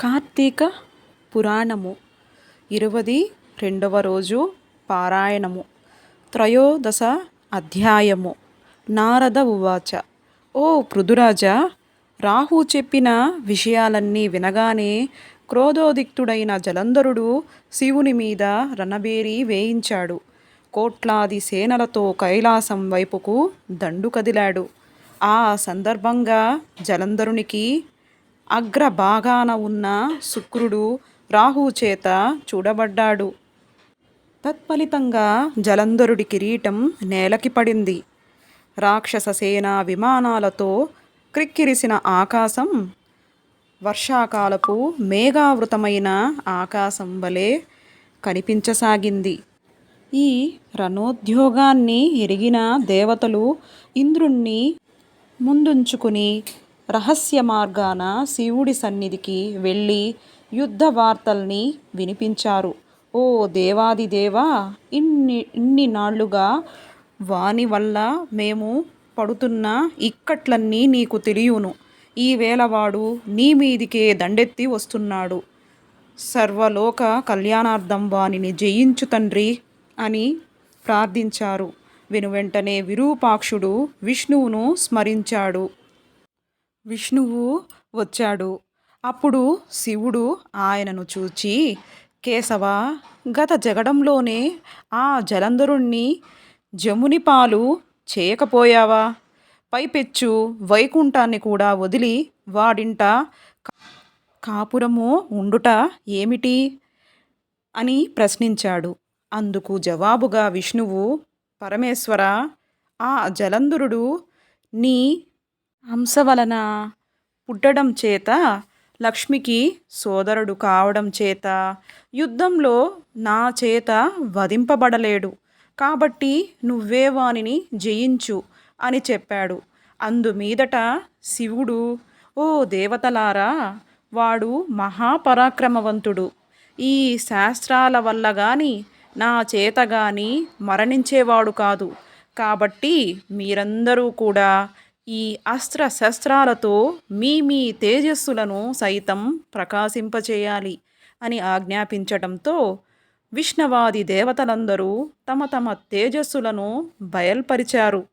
కార్తీక పురాణము. ఇరవది రెండవ రోజు పారాయణము. త్రయోదశ అధ్యాయము. నారద ఉవాచ. ఓ పృథురాజా రాహు చెప్పిన విషయాలన్నీ వినగానే క్రోధోదిక్తుడైన జలంధరుడు శివుని మీద రణబేరి వేయించాడు. కోట్లాది సేనలతో కైలాసం వైపుకు దండు కదిలాడు. ఆ సందర్భంగా జలంధరునికి అగ్రభాగాన ఉన్న శుక్రుడు రాహు చేత చూడబడ్డాడు. తత్ఫలితంగా జలంధరుడి కిరీటం నేలకి పడింది. రాక్షస సేన విమానాలతో క్రిక్కిరిసిన ఆకాశం వర్షాకాలపు మేఘావృతమైన ఆకాశం వలె కనిపించసాగింది. ఈ రణోద్యోగాన్ని ఎరిగిన దేవతలు ఇంద్రుణ్ణి ముందుంచుకుని రహస్య మార్గాన శివుడి సన్నిధికి వెళ్ళి యుద్ధ వార్తల్ని వినిపించారు. ఓ దేవాదిదేవా ఇన్ని ఇన్ని నాళ్ళుగా వాని వల్ల మేము పడుతున్న ఇక్కట్లన్నీ నీకు తెలియను. ఈ వేళవాడు నీ మీదికే దండెత్తి వస్తున్నాడు. సర్వలోక కళ్యాణార్థం వానిని జయించు తండ్రి అని ప్రార్థించారు. వెనువెంటనే విరూపాక్షుడు విష్ణువును స్మరించాడు. విష్ణువు వచ్చాడు. అప్పుడు శివుడు ఆయనను చూచి కేశవ గత జగడంలోనే ఆ జలంధరుణ్ణి జముని పాలు చేయకపోయావా? పైపెచ్చు వైకుంఠాన్ని కూడా వదిలి వాడింట. కాపురము ఉండుట ఏమిటి అని ప్రశ్నించాడు. అందుకు జవాబుగా విష్ణువు పరమేశ్వర ఆ జలంధరుడు నీ హంస వలన పుట్టడం చేత లక్ష్మికి సోదరుడు కావడం చేత యుద్ధంలో నా చేత వధింపబడలేడు. కాబట్టి నువ్వే వానిని జయించు అని చెప్పాడు. అందుమీదట శివుడు ఓ దేవతలారా వాడు మహాపరాక్రమవంతుడు. ఈ శాస్త్రాల వల్ల గాని నా చేత గాని మరణించేవాడు కాదు. కాబట్టి మీరందరూ కూడా ఈ అస్త్ర శస్త్రాలతో మీ మీ తేజస్సులను సైతం ప్రకాశింపచేయాలి అని ఆజ్ఞాపించటంతో విష్ణవాది దేవతలందరూ తమ తమ తేజస్సులను బయల్పరిచారు.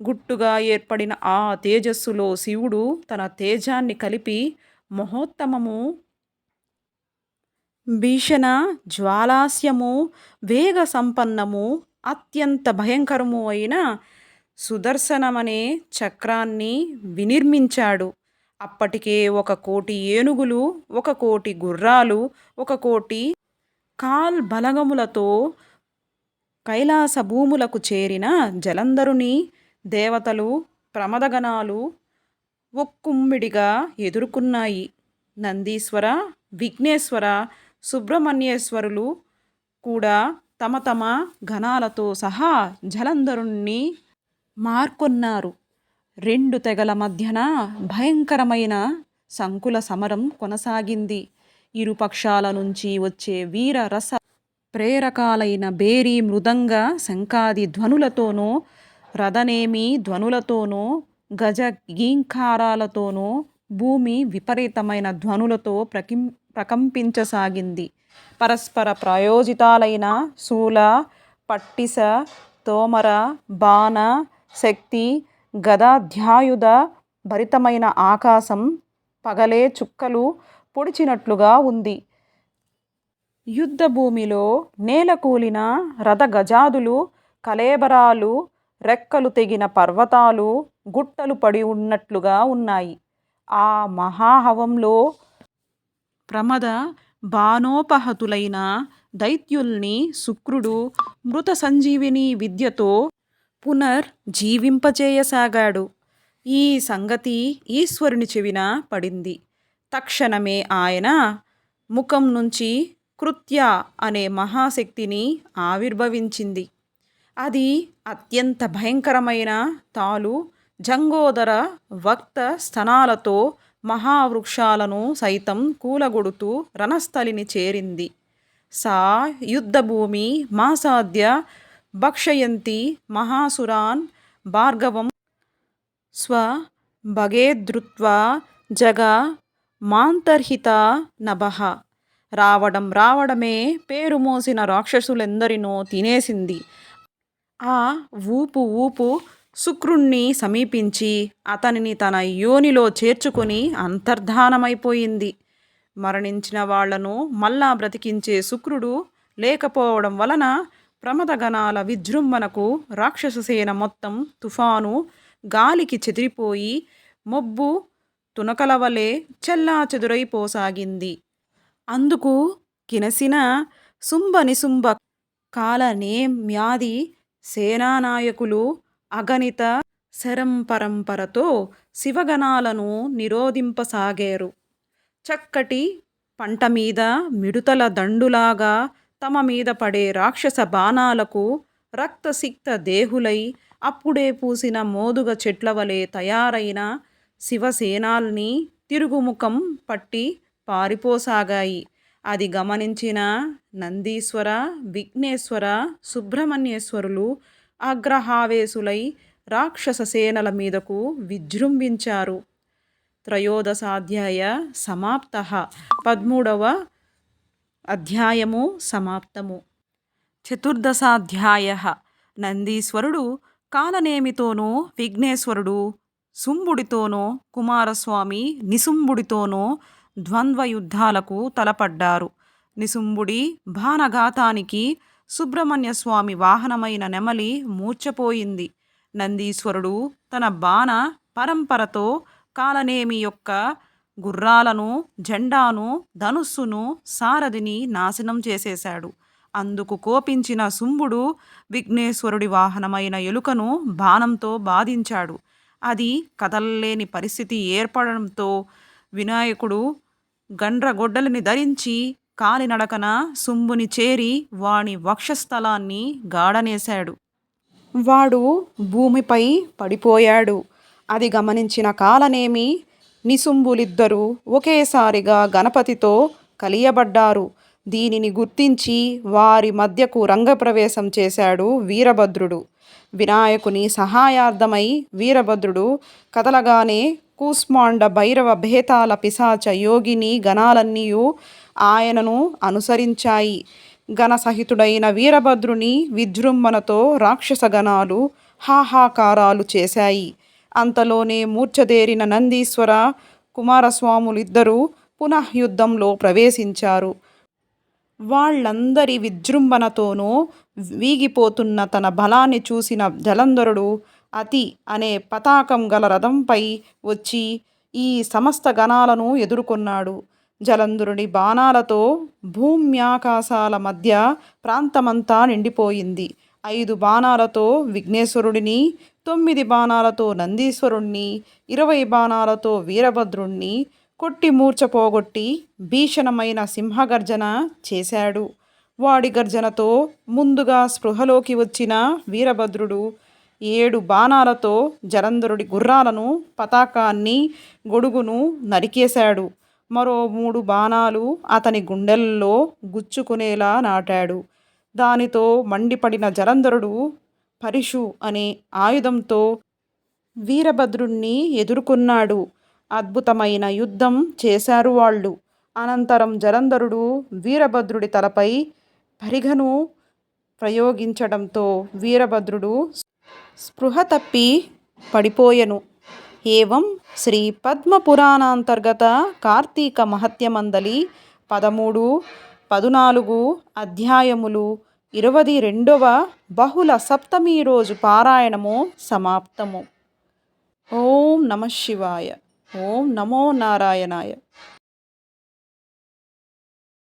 గుట్టుగా ఏర్పడిన ఆ తేజస్సులో శివుడు తన తేజాన్ని కలిపి మహోత్తమము భీషణ జ్వాలాస్యము వేగ సంపన్నము అత్యంత భయంకరము అయిన సుదర్శనమనే చక్రాన్ని వినిర్మించాడు. అప్పటికే ఒక కోటి ఏనుగులు ఒక కోటి గుర్రాలు ఒక కోటి కాల్ బలగములతో కైలాస భూములకు చేరిన జలంధరుని దేవతలు ప్రమదగణాలు ఒక్కుమ్మిడిగా ఎదుర్కొన్నాయి. నందీశ్వర విఘ్నేశ్వర సుబ్రహ్మణ్యేశ్వరులు కూడా తమ తమ గణాలతో సహా జలంధరుణ్ణి మార్కొన్నారు. రెండు తెగల మధ్యన భయంకరమైన సంకుల సమరం కొనసాగింది. ఇరుపక్షాల నుంచి వచ్చే వీర రస ప్రేరకాలైన బేరీ మృదంగ శంఖాది ధ్వనులతోనూ రథనేమి ధ్వనులతోనూ గజ గీంకారాలతోనూ భూమి విపరీతమైన ధ్వనులతో ప్రకిం ప్రకంపించసాగింది. పరస్పర ప్రయోజితాలైన శూల పట్టిస తోమర బాణ శక్తి గదాధ్యాయుధ భరితమైన ఆకాశం పగలే చుక్కలు పొడిచినట్లుగా ఉంది. యుద్ధభూమిలో నేలకూలిన రథగజాదులు కలేబరాలు రెక్కలు తెగిన పర్వతాలు గుట్టలు పడి ఉన్నట్లుగా ఉన్నాయి. ఆ మహాహవంలో ప్రమద బాణోపహతులైన దైత్యుల్ని శుక్రుడు మృత సంజీవిని విద్యతో పునర్జీవింపజేయసాగాడు ఈ సంగతి ఈశ్వరుని చెవిన పడింది. తక్షణమే ఆయన ముఖం నుంచి కృత్య అనే మహాశక్తిని ఆవిర్భవించింది. అది అత్యంత భయంకరమైన తాలు జంగోదర వక్త స్థనాలతో మహావృక్షాలను సైతం కూలగొడుతూ రణస్థలిని చేరింది. సా యుద్ధభూమి మాసాద్య భక్షయంతి మహాసురాన్ భార్గవం స్వ భగేధృత్వా జగ మాంతర్హిత నభః. రావడం రావడమే పేరు మోసిన రాక్షసులెందరినో తినేసింది. ఆ ఊపు ఊపు శుక్రుణ్ణి సమీపించి అతనిని తన యోనిలో చేర్చుకొని అంతర్ధానమైపోయింది. మరణించిన వాళ్ళను మళ్ళా బ్రతికించే శుక్రుడు లేకపోవడం వలన ప్రమదగణాల విజృంభణకు రాక్షస సేన మొత్తం తుఫాను గాలికి చెదిరిపోయి మొబ్బు తునకల వలె చెల్లా చెదురైపోసాగింది అందుకు కినసిన శుంభ కాలనే మ్యాది సేనానాయకులు అగణిత శరంపరంపరతో శివగణాలను నిరోధింపసాగారు. చక్కటి పంట మీద మిడుతల దండులాగా తమ మీద పడే రాక్షస బాణాలకు రక్తసిక్త దేహులై అప్పుడే పూసిన మోదుగ చెట్ల వలె తయారైన శివసేనాల్ని తిరుగుముఖం పట్టి పారిపోసాగాయి. అది గమనించిన నందీశ్వర విఘ్నేశ్వర సుబ్రహ్మణ్యేశ్వరులు ఆగ్రహావేశులై రాక్షస సేనల మీదకు విజృంభించారు. త్రయోదశాధ్యాయ సమాప్త. పదమూడవ అధ్యాయము సమాప్తము. చతుర్దశాధ్యాయ. నందీశ్వరుడు కాలనేమితోనూ విఘ్నేశ్వరుడు శుంభుడితోనో కుమారస్వామి నిశుంభుడితోనో ద్వంద్వ యుద్ధాలకు తలపడ్డారు. నిశుంభుడి బాణఘాతానికి సుబ్రహ్మణ్యస్వామి వాహనమైన నెమలి మూర్చపోయింది నందీశ్వరుడు తన బాణ పరంపరతో కాలనేమి యొక్క గుర్రాలను జెండాను ధనుస్సును సారథిని నాశనం చేసేశాడు. అందుకు కోపించిన శుంభుడు విఘ్నేశ్వరుడి వాహనమైన ఎలుకను బాణంతో బాధించాడు. అది కదల్లేని పరిస్థితి ఏర్పడడంతో వినాయకుడు గండ్రగొడ్డలిని ధరించి కాలినడకన శుంభుని చేరి వాని వక్షస్థలాన్ని గాడనేశాడు వాడు భూమిపై పడిపోయాడు. అది గమనించిన కాలనేమి నిసుంబులిద్దరూ ఒకేసారిగా గణపతితో కలియబడ్డారు. దీనిని గుర్తించి వారి మధ్యకు రంగప్రవేశం చేశాడు వీరభద్రుడు. వినాయకుని సహాయార్థమై వీరభద్రుడు కదలగానే కూస్మాండ భైరవ భేతాల పిశాచ యోగిని గణాలన్నీ ఆయనను అనుసరించాయి. గణసహితుడైన వీరభద్రుని విజృంభణతో రాక్షస గణాలు హాహాకారాలు చేశాయి. అంతలోనే మూర్ఛదేరిన నందీశ్వర కుమారస్వాములిద్దరూ పునః యుద్ధంలో ప్రవేశించారు. వాళ్ళందరి విజృంభణతోనూ వీగిపోతున్న తన బలాన్ని చూసిన జలంధరుడు అతి అనే పతాకం గల రథంపై వచ్చి ఈ సమస్త గణాలను ఎదుర్కొన్నాడు. జలంధరుడి బాణాలతో భూమ్యాకాశాల మధ్య ప్రాంతమంతా నిండిపోయింది. ఐదు బాణాలతో విఘ్నేశ్వరుడిని తొమ్మిది బాణాలతో నందీశ్వరుణ్ణి ఇరవై బాణాలతో వీరభద్రుణ్ణి కొట్టి మూర్చపోగొట్టి భీషణమైన సింహగర్జన చేశాడు. వాడి గర్జనతో ముందుగా స్పృహలోకి వచ్చిన వీరభద్రుడు ఏడు బాణాలతో జలంధరుడి గుర్రాలను పతాకాన్ని గొడుగును నరికేశాడు. మరో మూడు బాణాలు అతని గుండెల్లో గుచ్చుకునేలా నాటాడు. దానితో మండిపడిన జలంధరుడు పరిషు అనే ఆయుధంతో వీరభద్రుణ్ణి ఎదుర్కొన్నాడు. అద్భుతమైన యుద్ధం చేశారు వాళ్ళు. అనంతరం జలంధరుడు వీరభద్రుడి తలపై పరిఘను ప్రయోగించడంతో వీరభద్రుడు స్పృహ తప్పి పడిపోయెను. ఏవం శ్రీ పద్మపురాణాంతర్గత కార్తీక మహత్యమందలి పదమూడు పదునాలుగు అధ్యాయములు ఇరవది రెండవ బహుళ సప్తమి రోజు పారాయణము సమాప్తము. ఓం నమ శివాయ. ఓం నమో నారాయణాయ.